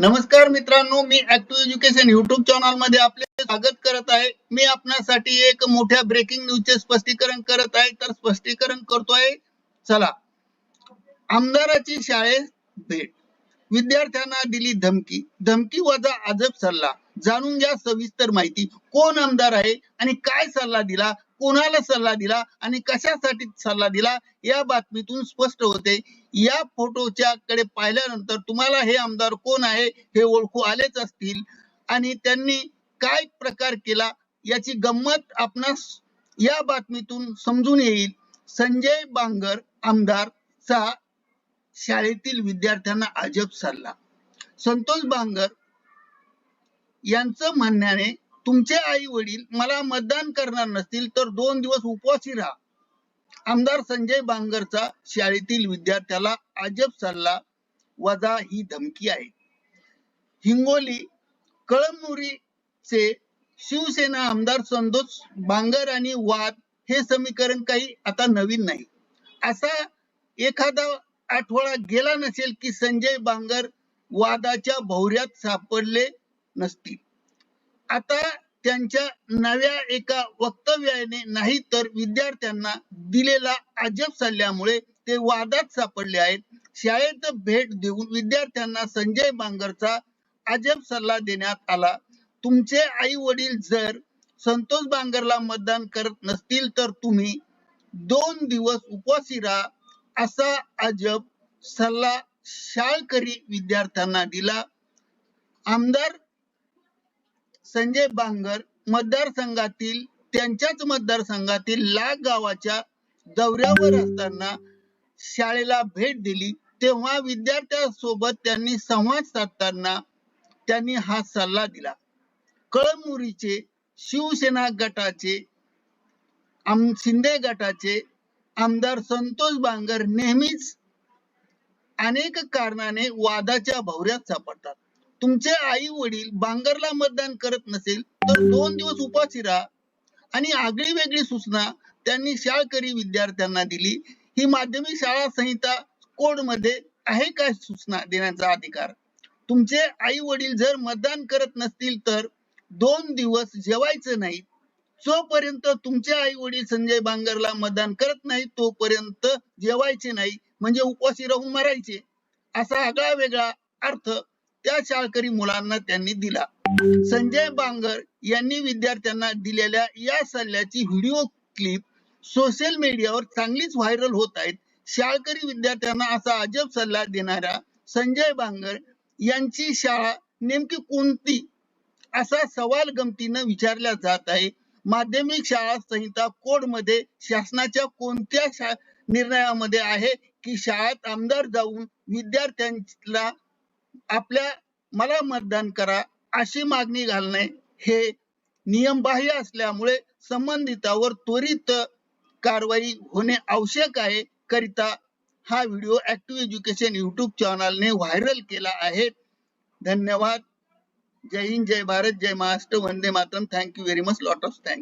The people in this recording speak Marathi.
नमस्कार मित्रांनो मी ऍक्टिव्ह एज्युकेशन युट्यूब चॅनलमध्ये आपले स्वागत करत आहे. मी आपणासाठी एक मोठ्या ब्रेकिंग न्यूजचे स्पष्टीकरण करत आहे. तर स्पष्टीकरण करतोय. चला. आमदाराची शाळेत भेट. विद्यार्थ्यांना दिली धमकी. धमकी वजा अजब सल्ला. जाणून घ्या सविस्तर माहिती. कोण आमदार आहे आणि काय सल्ला दिला कोणाला सल्ला दिला आणि कशासाठी सल्ला दिला या बातमीतून स्पष्ट होते. या फोटोच्या कडे पाहिल्यानंतर तुम्हाला हे आमदार कोण आहे हे ओळखू आलेच असतील. आणि त्यांनी काय प्रकार केला याची गंमत आपणास या बातमीतून समजून येईल. संजय बांगर आमदार चा शाळेतील विद्यार्थ्यांना अजब सल्ला. संतोष बांगर यांचं म्हणण्याने तुमचे आई वडील मला मतदान करणार नसतील तर दोन दिवस उपवासी राहा. आमदार संजय बांगरचा शाळेतील विद्यार्थ्याला अजब सल्ला वजा ही धमकी आहे. हिंगोली कळमनुरीचे शिवसेना आमदार संतोष बांगर आणि वाद हे समीकरण काही आता नवीन नाही. असा एखादा आठवडा गेला नसेल की संजय बांगर वादाच्या भोवऱ्यात सापडले नसतील. आता त्यांच्या नव्या एका वक्तव्याने नाही तर विद्यार्थ्यांना दिलेला अजब सल्ल्यामुळे ते वादात सापडले आहेत. शाळेत भेट देऊन विद्यार्थ्यांना संजय बांगरचा अजब सल्ला देण्यात आला. तुमचे आई वडील जर संतोष बांगरला मतदान करत नसतील तर तुम्ही दोन दिवस उपवासी राहा असा अजब सल्ला शाळकरी विद्यार्थ्यांना दिला. आमदार संजय बांगर मतदारसंघातील त्यांच्याच मतदारसंघातील लाग गावाच्या दौऱ्यावर असताना शाळेला भेट दिली. तेव्हा विद्यार्थ्यांसोबत त्यांनी संवाद साधताना त्यांनी हा सल्ला दिला. कळमनुरीचे शिवसेना गटाचे आम शिंदे गटाचे आमदार संतोष बांगर नेहमीच अनेक कारणाने वादाच्या भोवऱ्यात सापडतात. तुमचे आई वडील बांगरला मतदान करत नसेल तर दोन दिवस उपाशी राहा आणि आगळी वेगळी सूचना त्यांनी शाळकरी विद्यार्थ्यांना दिली. ही माध्यमिक शाळा संहिता कोडमध्ये आहे का सूचना देण्याचा अधिकार? तुमचे आई वडील जर मतदान करत नसतील तर दोन दिवस जेवायचं नाही. जोपर्यंत तुमचे आई वडील संजय बांगरला मतदान करत नाही तोपर्यंत जेवायचे नाही म्हणजे उपाशी राहून मरायचे. असा आगळा वेगळा अर्थ त्या शाळकरी मुलांना त्यांनी दिला. संजय बांगर यांनी विद्यार्थ्यांना दिलेल्या या सल्ल्याची व्हिडिओ क्लिप सोशल मीडियावर चांगलीच व्हायरल होत आहेत. शाळकरी विद्यार्थ्यांना असा अजब सल्ला देणाऱ्या संजय बांगर यांची शाळा नेमकी कोणती? असा सवाल गमतीनं विचारला जात आहे. माध्यमिक शाळा संहिता कोडमध्ये शासनाच्या कोणत्या निर्णयामध्ये आहे? की शाळेत आमदार जाऊन विद्यार्थ्यांना आपल्या मला मतदान करा अशी मागणी घालणे हे नियमबाह्य असल्यामुळे संबंधितावर त्वरित कारवाई होणे आवश्यक आहे करिता हा व्हिडिओ ऍक्टिव्ह एज्युकेशन युट्यूब चॅनलने व्हायरल केला आहे. धन्यवाद. जय हिंद जय भारत जय महाराष्ट्र वंदे Mataram. Thank you very much lot of thank you